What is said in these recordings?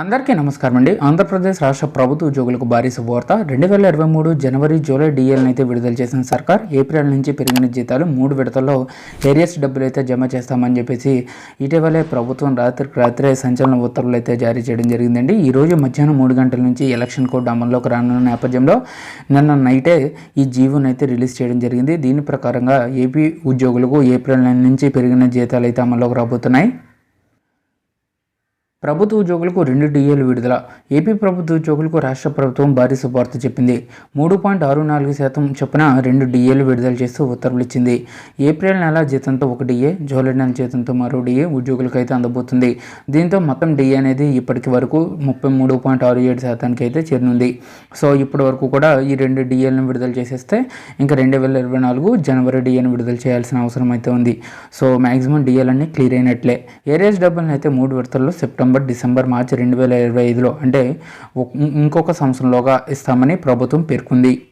అందరికీ నమస్కారం అండి. ఆంధ్రప్రదేశ్ రాష్ట్ర ప్రభుత్వ ఉద్యోగులకు భారీ శుభవార్త. రెండు వేల ఇరవై మూడు జనవరి జూలై డిఎల్ని అయితే విడుదల చేసిన సర్కార్ ఏప్రిల్ నుంచి పెరిగిన జీతాలు మూడు విడతల్లో ఏరియస్ డబ్బులు అయితే జమ చేస్తామని చెప్పేసి ఇటీవలే ప్రభుత్వం రాత్రికి రాత్రే సంచలన ఉత్తర్వులు అయితే జారీ చేయడం జరిగిందండి. ఈ రోజు మధ్యాహ్నం మూడు గంటల నుంచి ఎలక్షన్ కోడ్ అమల్లోకి రానున్న నేపథ్యంలో నిన్న నైటే ఈ జీవోను అయితే రిలీజ్ చేయడం జరిగింది. దీని ప్రకారంగా ఏపీ ఉద్యోగులకు ఏప్రిల్ నుంచి పెరిగిన జీతాలు అయితే అమల్లోకి రాబోతున్నాయి. ప్రభుత్వ ఉద్యోగులకు రెండు డిఏలు విడుదల. ఏపీ ప్రభుత్వ ఉద్యోగులకు రాష్ట్ర ప్రభుత్వం భారీ శుభార్త చెప్పింది. మూడు పాయింట్ ఆరు నాలుగు శాతం చొప్పున రెండు డిఏలు విడుదల చేస్తూ ఉత్తర్వులు ఇచ్చింది. ఏప్రిల్ నెల జీతంతో ఒక డిఏ జూలై నెల జీతంతో మరో డిఏ ఉద్యోగులకు అయితే అందబోతుంది. దీంతో మొత్తం డిఏ అనేది ఇప్పటికి వరకు ముప్పై మూడు పాయింట్ ఆరు ఏడు శాతానికి అయితే చేరనుంది. సో ఇప్పటి వరకు కూడా ఈ రెండు డిఏలను విడుదల చేసేస్తే ఇంకా రెండు వేల ఇరవై నాలుగు జనవరి డిఏను విడుదల చేయాల్సిన అవసరం అయితే ఉంది. సో మ్యాక్సిమం డిఏలన్నీ క్లియర్ అయినట్లే. ఏరియస్ డబ్బులను అయితే మూడు విడతల్లో సెప్టెంబర్ డిసెంబర్ మార్చి రెండు వేల ఇరవై ఐదులో అంటే ఇంకొక సంవత్సరంలోగా ఇస్తామని ప్రభుత్వం పేర్కొంది.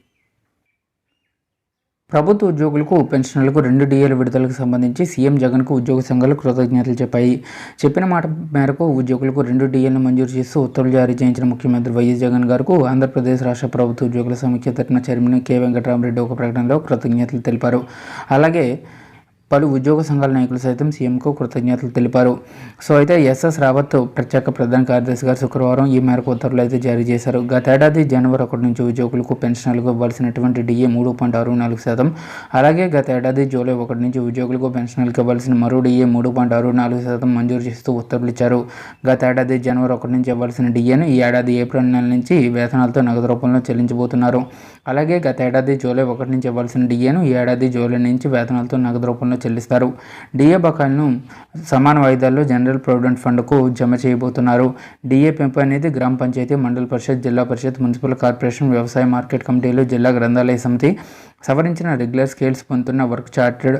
ప్రభుత్వ ఉద్యోగులకు పెన్షన్లకు రెండు డిఏల విడుదలకు సంబంధించి సీఎం జగన్కు ఉద్యోగ సంఘాలు కృతజ్ఞతలు చెప్పాయి. చెప్పిన మాట మేరకు ఉద్యోగులకు రెండు డిఏలను మంజూరు చేస్తూ ఉత్తర్వులు జారీ చేయించిన ముఖ్యమంత్రి వైఎస్ జగన్ గారికి ఆంధ్రప్రదేశ్ రాష్ట్ర ప్రభుత్వ ఉద్యోగుల సమైక్య తరఫున చైర్మన్ కె. వెంకటరామరెడ్డి ఒక ప్రకటనలో కృతజ్ఞతలు తెలిపారు. అలాగే పలు ఉద్యోగ సంఘాల నాయకులు సైతం సీఎంకు కృతజ్ఞతలు తెలిపారు. సో అయితే ఎస్ఎస్ రావత్ ప్రత్యేక ప్రధాన కార్యదర్శి గారు శుక్రవారం ఈ మేరకు ఉత్తర్వులు అయితే జారీ చేశారు. గతేడాది జనవరి ఒకటి నుంచి ఉద్యోగులకు పెన్షన్లకు ఇవ్వాల్సినటువంటి డిఏ మూడు పాయింట్ ఆరు నాలుగు శాతం అలాగే గతేడాది జూలై ఒకటి నుంచి ఉద్యోగులకు పెన్షన్లకు ఇవ్వాల్సిన మరో డిఏ మూడు పాయింట్ ఆరు నాలుగు శాతం మంజూరు చేస్తూ ఉత్తర్వులు ఇచ్చారు. గతేడాది జనవరి ఒకటి నుంచి ఇవ్వాల్సిన డిఏను ఈ ఏడాది ఏప్రిల్ నెల నుంచి వేతనాలతో నగదు రూపంలో చెల్లించబోతున్నారు. అలాగే గతేడాది జూలై ఒకటి నుంచి ఇవ్వాల్సిన డిఏను ఈ ఏడాది జూలై నుంచి వేతనాలతో నగదు రూపంలో చెల్లిస్తారు. డిఏ బకాయిలను సమాన వాయిదాల్లో జనరల్ ప్రావిడెంట్ ఫండ్కు జమ చేయబోతున్నారు. డిఏ పెంపు అనేది గ్రామ పంచాయతీ మండల పరిషత్ జిల్లా పరిషత్ మున్సిపల్ కార్పొరేషన్ వ్యవసాయ మార్కెట్ కమిటీలు జిల్లా గ్రంథాలయ సమితి సవరించిన రెగ్యులర్ స్కేల్స్ పొందుతున్న వర్క్ చార్టెడ్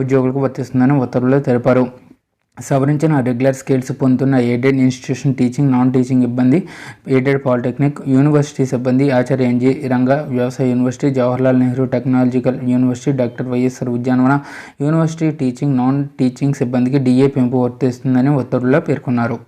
ఉద్యోగులకు వర్తిస్తుందని ఉత్తర్వులు తెలిపారు. సవరించిన రెగ్యులర్ స్కిల్స్ పొందుతున్న aided institution teaching non teaching ఇబ్బంది ఎయిడెడ్ పాలిటెక్నిక్ యూనివర్సిటీ సిబ్బంది ఆచార్య ఎన్జీ రంగ వ్యవసాయ university Jawaharlal Nehru technological university doctor Y S R ఉద్యానవన యూనివర్సిటీ టీచింగ్ నాన్ టీచింగ్ సిబ్బందికి డిఏ పెంపు వర్తిస్తుందని ఉత్తర్వుల్లో పేర్కొన్నారు.